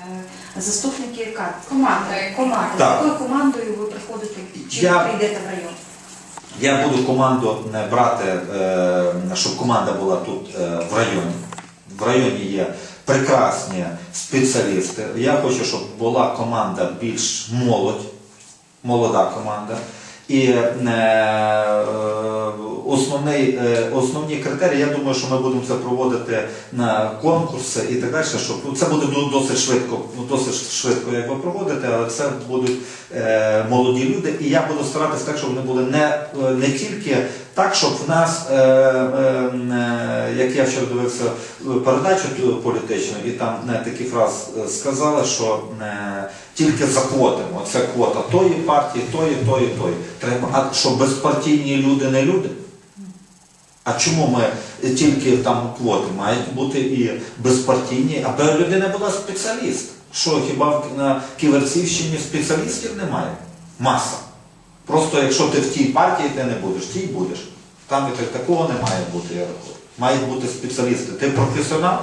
Е, Заступники яка? Команда. Команда. Так. Якою командою ви приходите? Чи Я- ви прийдете в район? Я буду команду е, брати, е, щоб команда була тут е, в районі. В районі є прекрасні спеціалісти. Я хочу, щоб була команда більш молодь, молода команда. І е, е, основний, е, основні критерії, я думаю, що ми будемо це проводити на конкурси і так далі, щоб ну, це буде досить швидко, ну, досить швидко, як ви проводите, але це будуть молоді люди. І я буду старатися так, щоб вони були не, не тільки так, щоб в нас, е, е, е, як я вчора дивився е, передачу політичну, і там не такі фраз е, сказали, що е, тільки за квотами. Оце квота тої партії, тої, тої, тої. Треба, а що безпартійні люди не люди? А чому ми тільки там квоти? Мають бути і безпартійні, аби людина була спеціаліст. Що хіба на Ківерцівщині спеціалістів немає? Маса. Просто якщо ти в тій партії, ти не будеш, в тій будеш. Там і так такого не має бути, я рахую. Мають бути спеціалісти. Ти професіонал?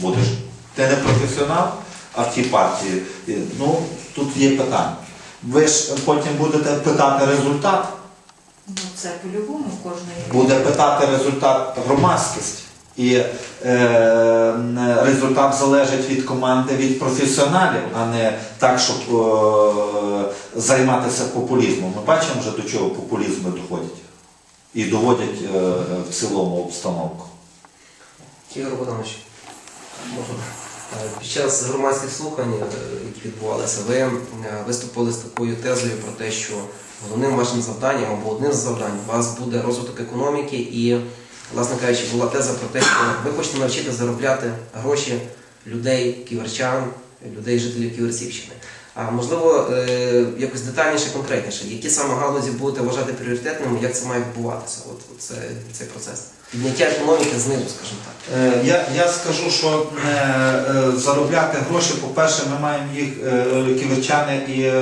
Будеш. Ти не професіонал, а в тій партії. Ну, тут є питання. Ви ж потім будете питати результат. Ну, це по-любому кожної. Буде питати результат громадськість. І е, результат залежить від команди, від професіоналів, а не так, щоб е, займатися популізмом. Ми бачимо вже до чого популізми доходять і доводять е, в цілому обстановку. Ігор Богданович. Е, Під час громадських слухань, е, які відбувалися, ви е, виступили з такою тезою про те, що головним вашим завданням або одним з завдань у вас буде розвиток економіки і, власне кажучи, була теза про те, що ви хочете навчити заробляти гроші людей, ківерчан, людей, жителів Ківерцівщини. А можливо, е, якось детальніше, конкретніше, які саме галузі будете вважати пріоритетними, як це має відбуватися? От, це, цей процес. Підняття економіки знизу, скажімо так. Е, Я, я скажу, що е, е, заробляти гроші, по-перше, ми маємо їх ківерчани і,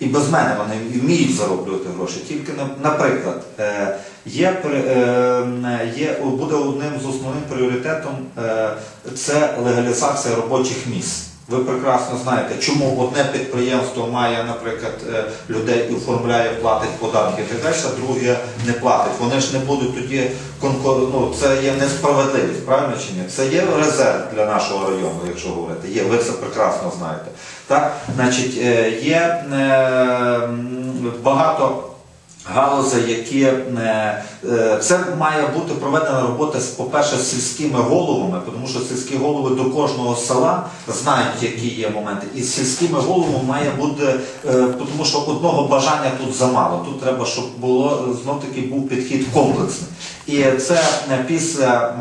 і без мене вони вміють зароблювати гроші. Тільки, на- наприклад, е, є, е, є, буде одним з основним пріоритетом е, це легалізація робочих місць. Ви прекрасно знаєте, чому одне підприємство має, наприклад, е, людей і оформляє, платить податки так далі, а друге не платить. Вони ж не будуть тоді конкур... ну, це є несправедливість, правильно чи ні? Це є резерв для нашого району, якщо говорити. Є, ви це прекрасно знаєте. Так? Значить, е, є е, багато галузей, які е, е, це має бути проведена робота по-перше, з сільськими головами, тому що сільські голови до кожного села знають, які є моменти. І з сільськими головами має бути, е, тому що одного бажання тут замало. Тут треба, щоб було знов таки був підхід комплексний. І це е, після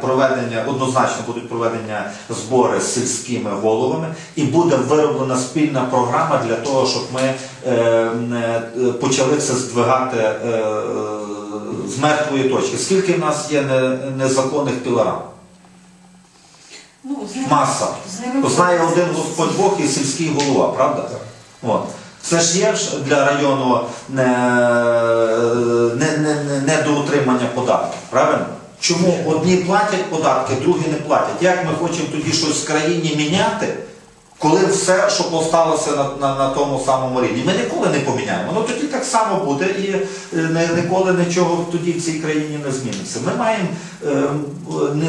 проведення, однозначно будуть проведення збори з сільськими головами, і буде вироблена спільна програма для того, щоб ми почали це здвигати е, е, з мертвої точки. Скільки в нас є незаконних пілорам? Ну, з ними- Маса. з ними Знає один Господь Бог і сільський голова, правда? От. Це ж є ж для району не, не, не, не, недоутримання податків, правильно? Чому одні платять податки, другі не платять? Як ми хочемо тоді щось в країні міняти, коли все, що осталося на, на, на тому самому рівні? Ми ніколи не поміняємо. Ну тоді так само буде і е, не, ніколи нічого тоді в цій країні не зміниться. Ми маємо е, не,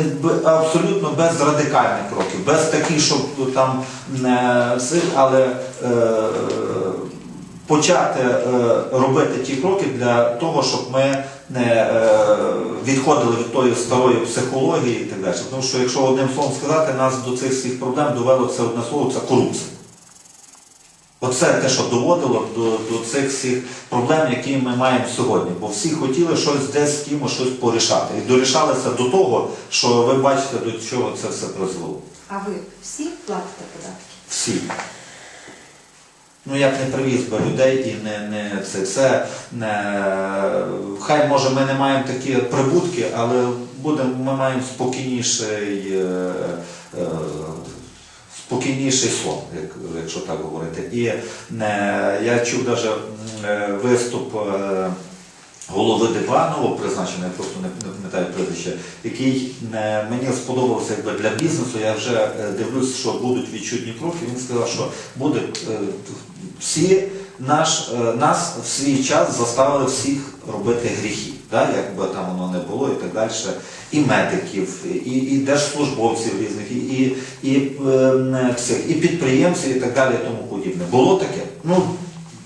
абсолютно без радикальних кроків, без таких, щоб там не, але е, почати е, робити ті кроки для того, щоб ми не е, відходили від тої старої психології і так далі. Тому що якщо одним словом сказати, нас до цих всіх проблем довело це одне слово, це корупція. Оце те, що доводило до, до цих всіх проблем, які ми маємо сьогодні. Бо всі хотіли щось десь з кимось щось порішати. І дорішалися до того, що ви бачите, до чого це все призвело. А ви всі платите податки? Всі. Ну я б не привіз би людей і не, не це. все. не, хай може ми не маємо такі прибутки, але будемо, ми маємо спокійніший, е, е, спокійніший сон, як, якщо так говорити. І не, я чув навіть виступ. е, голови нового призначеного, я просто не пам'ятаю прізвище, який е, мені сподобався якби для бізнесу. Я вже е, дивлюсь, що будуть відчутні кроки. Він сказав, що буде е, всі наш, нас в свій час заставили всіх робити гріхи, да? як там воно не було і так далі. І медиків, і, і держслужбовців різних, і, і, і, цих, і підприємців, і так далі, і тому подібне. Було таке? Ну,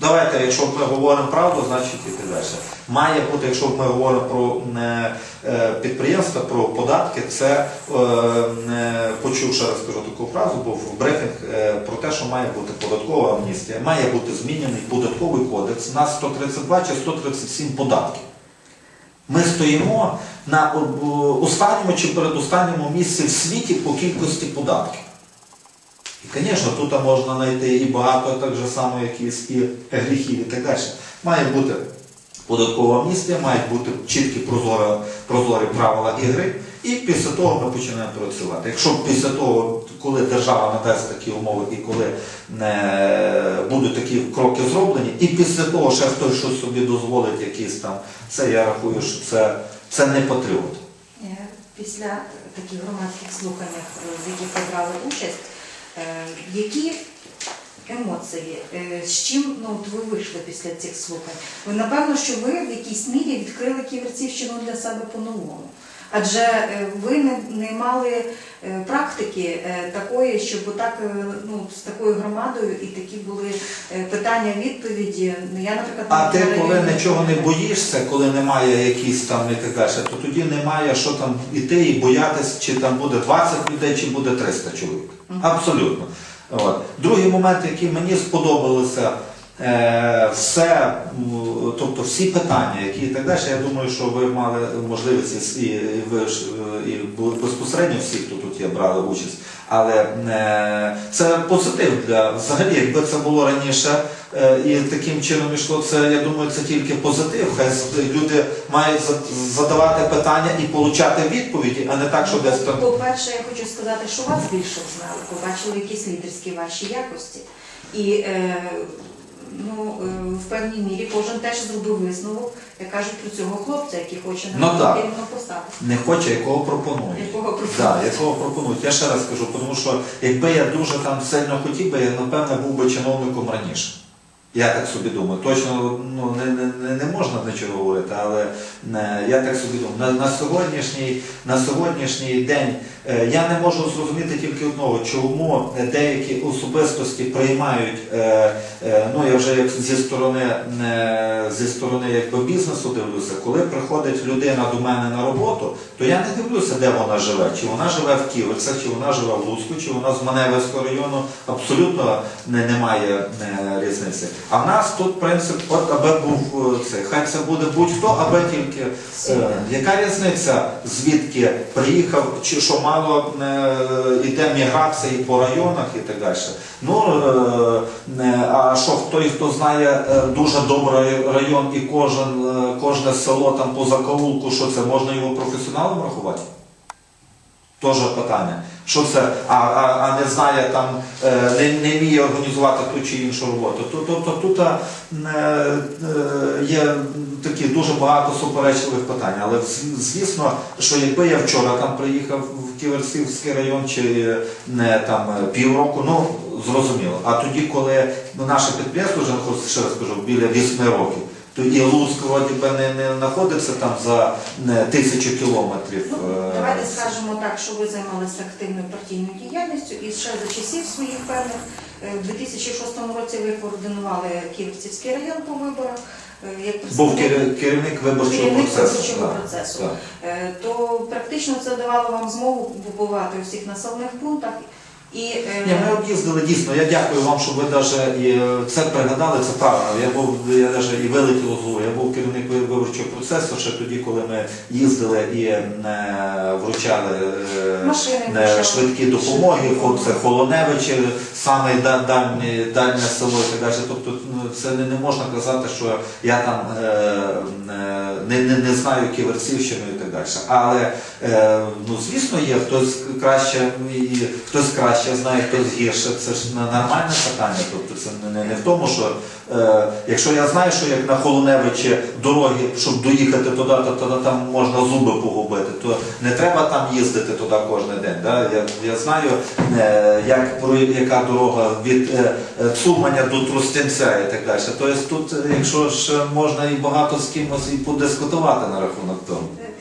давайте, якщо ми говоримо правду, значить і так далі. Має бути, якщо ми говоримо про е, е, підприємства, про податки, це е, почув ще раз скажу таку фразу, був брифінг про те, що має бути податкова амністія, має бути змінений податковий кодекс на 132 чи 137 податків. Ми стоїмо на останньому чи передостанньому місці в світі по кількості податків. І, звісно, тут можна знайти і багато так же само якісь і гріхів і так далі. Має бути податкова амністія, мають бути чіткі прозорі, прозорі правила ігри, і після того ми починаємо працювати. Якщо після того, коли держава надасть такі умови і коли е, будуть такі кроки зроблені, і після того ще хтось щось собі дозволить якісь там, це я рахую, що це, це не патріот. Е, Після таких громадських слуханнях, е, в яких ви брали участь, е, які емоції, е, з чим ну, от ви вийшли після цих слухань? Ви напевно, що ви в якійсь мірі відкрили Ківерцівщину для себе по-новому. Адже е, ви не, не мали е, практики такої, щоб отак, е, ну, з такою громадою і такі були е, питання-відповіді. Ну, Я, наприклад, А ти, коли районі- нічого не боїшся, коли немає якісь там так далі, то тоді немає що там іти і боятись, чи там буде 20 людей, чи буде 300 чоловік. Абсолютно. От. Другий момент, який мені сподобалося, е, все, тобто всі питання, які і так далі, я думаю, що ви мали можливість і, ви е, і безпосередньо всі, хто тут є, брали участь. Але е, це позитив для взагалі, якби це було раніше е, і таким чином йшло, це я думаю, це тільки позитив. Хай люди мають задавати питання і получати відповіді, а не так, що десь там. По-перше, я хочу сказати, що вас більше знали, побачили якісь лідерські ваші якості. І е, ну, в певній мірі кожен теж зробив висновок, як кажуть, про цього хлопця, який хоче Ну, на так. керівну посаду. Не хоче, якого пропонують. Якого пропонують. Да, якого пропонують. Я ще раз кажу, тому що якби я дуже там сильно хотів би, я напевне був би чиновником раніше. Я так собі думаю. Точно ну, не, не, не- не можна нічого говорити, але е, я так собі думаю. На, на, сьогоднішній, на сьогоднішній день е, я не можу зрозуміти тільки одного, чому деякі особистості приймають, е, е, ну я вже як зі сторони, е, зі сторони якби бізнесу дивлюся, коли приходить людина до мене на роботу, то я не дивлюся, де вона живе. Чи вона живе в Ківерцях, чи вона живе в Луцьку, чи вона з Маневського району. Абсолютно не, немає е, різниці. А в нас тут принцип, от аби був е, це, хай це буде будь-хто, аби тільки е, яка різниця, звідки приїхав, чи що мало е, йде міграції по районах і так далі. Ну е, а що той, хто знає дуже добрий район і кожен, кожне село там по закоулку, що це можна його професіоналом рахувати? Теж питання. Що це, а, а, а не знає там, е, не, не вміє організувати ту чи іншу роботу. Тобто тут е, е, є такі дуже багато суперечливих питань. Але звісно, що якби я вчора там приїхав в Ківерцівський район чи не там півроку, ну зрозуміло. А тоді, коли ну, наше підприємство вже ще раз кажу, біля 8 років, то і Луцьк не, не знаходиться там за не, тисячу кілометрів. Ну, е, давайте скажемо так, що ви займалися активною партійною діяльністю і ще за часів своїх певних е, в 2006 році ви координували Ківерцівський район по виборах. е, Як Був керівник виборчого процесу. виборчого процесу. Е, то практично це давало вам змогу побувати у всіх населених пунктах. І, е, Ні, ми об'їздили дійсно. Я дякую вам, що ви навіть це пригадали, це правильно. Я був я навіть і вилетіло з. Я був керівник виборчого процесу ще тоді, коли ми їздили і е, вручали е, Машини е, швидкі допомоги. Це. Холоневичі, саме да- дальнє, дальнє село і так далі. Тобто ну, це не, не можна казати, що я там е, е, не, не, не знаю Ківерцівщину і так далі. Але е, ну, звісно, є хтось краще і хтось краще краще знає, хтось гірше. Це ж нормальне питання. Тобто це не, не, в тому, що е, якщо я знаю, що як на Холуневичі дороги, щоб доїхати туди, то тоді там можна зуби погубити, то не треба там їздити туди кожен день. Да? Я, я знаю, е, як, про, яка дорога від е, е, Цуманя до Трустянця і так далі. Тобто тут, е, якщо ж можна і багато з кимось і подискутувати на рахунок того. Е,